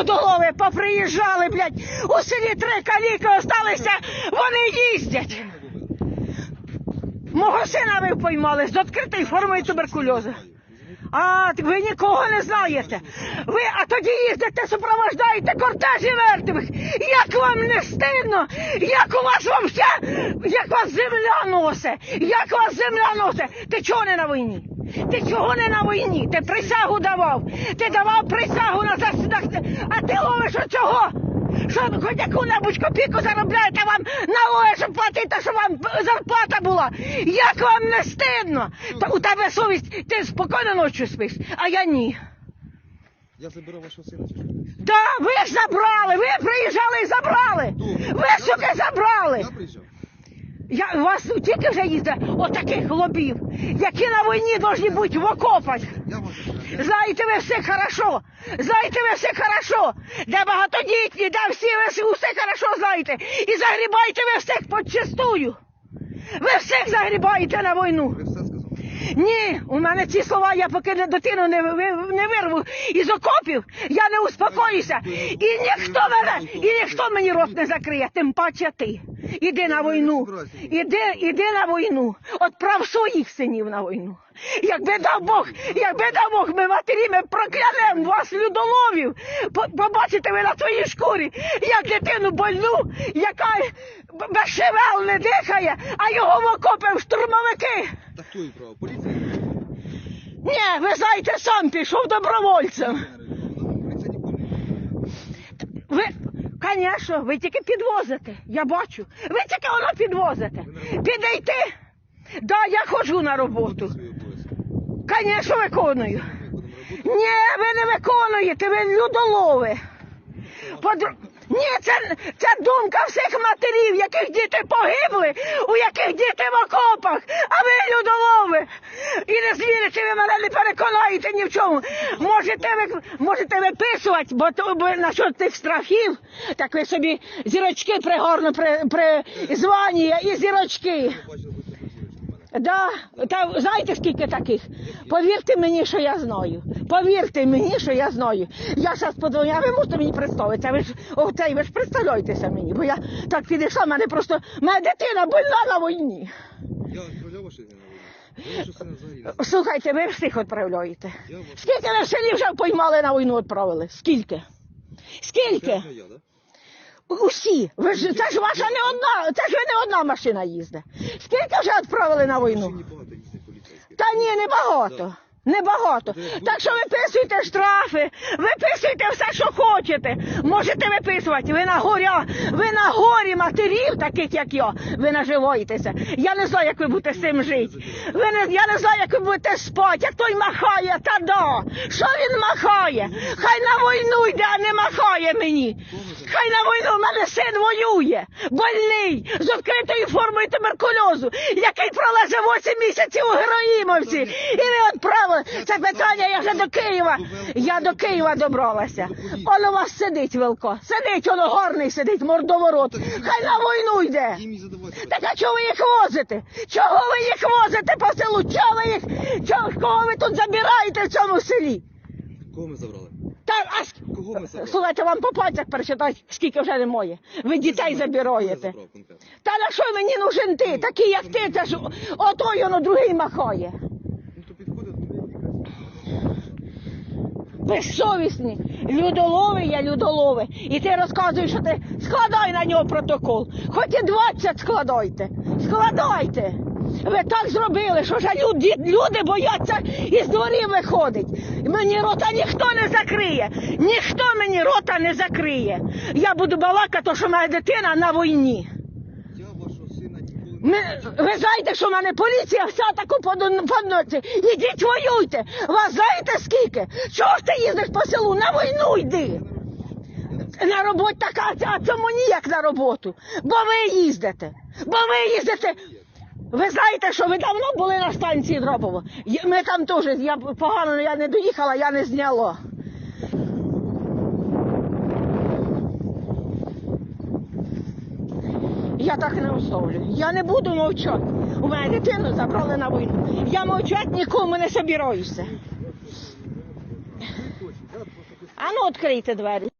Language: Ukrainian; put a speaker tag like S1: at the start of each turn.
S1: людолови поприїжджали, блядь, у селі три каліки осталися, вони їздять. Мого сина ви поймали з відкритою формою туберкульозу. А, ви нікого не знаєте. Ви, а тоді їздите, супроводжаєте кортежі мертвих. Як вам не стидно? Як у вас вообще, як вас земля носить? Як вас земля носить? Ти чого не на війні? Ти чого не на війні? Ти присягу давав. Ти давав присягу на засідах. Оцього? Що хоч яку-небудь копійку заробляєте вам налоги, щоб платити, щоб вам зарплата була? Як вам не стидно? Та у тебе совість, ти спокійно ночі спиш, а я ні.
S2: Я заберу вашого сина чи що?
S1: Да, ви ж забрали, ви приїжджали і забрали. Ви, суки, забрали.
S2: Я
S1: у вас тільки вже їздить отаких лобів, які на війні повинні бути в окопах. Знаєте ви все хорошо. Знаєте ви все хорошо. Де багатодітні, де всі ви все хорошо знаєте. І загрібаєте ви всіх подчистую. Ви всіх загрібаєте на війну. Ні, у мене ці слова, я поки не дитину не, не вирву із окопів, я не успокоюся. І ніхто мене, і ніхто мені рот не закриє, тим паче ти. Іди на війну. Іди, іди на війну. Отправ своїх синів на війну. Якби дав Бог, якби дав Бог, ми матері, ми проклянемо вас, людоловів. Побачите ви на своїй шкурі, як дитину больну, яка без шевел не дихає, а його в окопи в штурмовики.
S2: Хто її право? Поліція?
S1: Ні, ви знаєте, сам пішов добровольцем.
S2: Поліція ніколи не
S1: Ви, звісно, ви тільки підвозите. Я бачу. Ви тільки воно підвозите. Підійти. Да, я ходжу на роботу.
S2: свої обов'язки.
S1: Звісно, виконую. Ні, ви не виконуєте, ви людолови. Подр... Ні, це, це думка всіх матерів, яких діти погибли, у яких діти в окопах, а ви людолови. І не звірите, ви мене не переконаєте ні в чому. Можете ви можете виписувати, бо то бо насчет тих страхів, так ви собі зірочки пригорно при, при званні і зірочки. Да, та знаєте скільки таких? Повірте мені, що я знаю. Повірте мені, що я знаю. Я зараз а ви можете мені представитися. Ви ж оцей, ви ж представляєтеся мені, бо я так підійшла, мене просто моя дитина больна на війні.
S2: Я відправляв не знаєте.
S1: Слухайте, ви всіх відправляєте. Скільки ви в селі вже поймали на війну відправили? Скільки? Скільки?
S2: Не?
S1: Усі. Ви ж це ж ваша не одна, це ж ви не одна машина їздить. Скільки вже відправили на війну?
S2: багато.
S1: Та ні, небагато.
S2: Да.
S1: Небагато. Так що виписуйте штрафи, виписуйте все, що хочете. Можете виписувати. Ви на горя, ви на горі матерів, таких як я, ви наживаєтеся. Я не знаю, як ви будете з цим жити. Ви не, я не знаю, як ви будете спати, як той махає, та да. Що він махає? Хай на війну йде, а не махає мені. Хай на війну в мене син воює, больний, з відкритою формою туберкульозу, який пролежав 8 місяців у Героїмовці. І ви відправили це питання, я вже до Києва. Я до Києва добралася. Он у вас сидить Вилко. Сидить, воно горний сидить, мордоворот. Хай на війну йде. Так а чого ви їх возите? Чого ви їх возите по селу? Чого ви їх? Чого, кого ви тут забираєте в цьому селі?
S2: Кого ми забрали?
S1: Та, а
S2: Кого ми забрали?
S1: Слухайте, вам по пальцях перечитати, скільки вже немає. Ви дітей забираєте. Та на що мені нужен ти? Такий, як ти, це ж отой воно другий махає. Безсовісні. Людолови є людолови. І ти розказуєш, що ти складай на нього протокол. Хоч і 20 складайте. Складайте. Ви так зробили, що вже люди, люди бояться із дворів виходить. Мені рота ніхто не закриє. Ніхто мені рота не закриє. Я буду балакати, що моя дитина на війні.
S2: Я вашого сина ніколи не
S1: ви знаєте, що в мене поліція вся таку по ноці. Ідіть воюйте. Вас знаєте скільки? Чого ж ти їздиш по селу? На війну йди. На роботу така, а цьому ніяк на роботу. Бо ви їздите. Бо ви їздите. Ви знаєте, що ви давно були на станції Дропово? Я- Ми там теж, я погано я не доїхала, я не зняла. Я так не условлю. Я не буду мовчати. У мене дитину забрали на війну. Я мовчати нікому не собираюся. А ну відкрийте двері.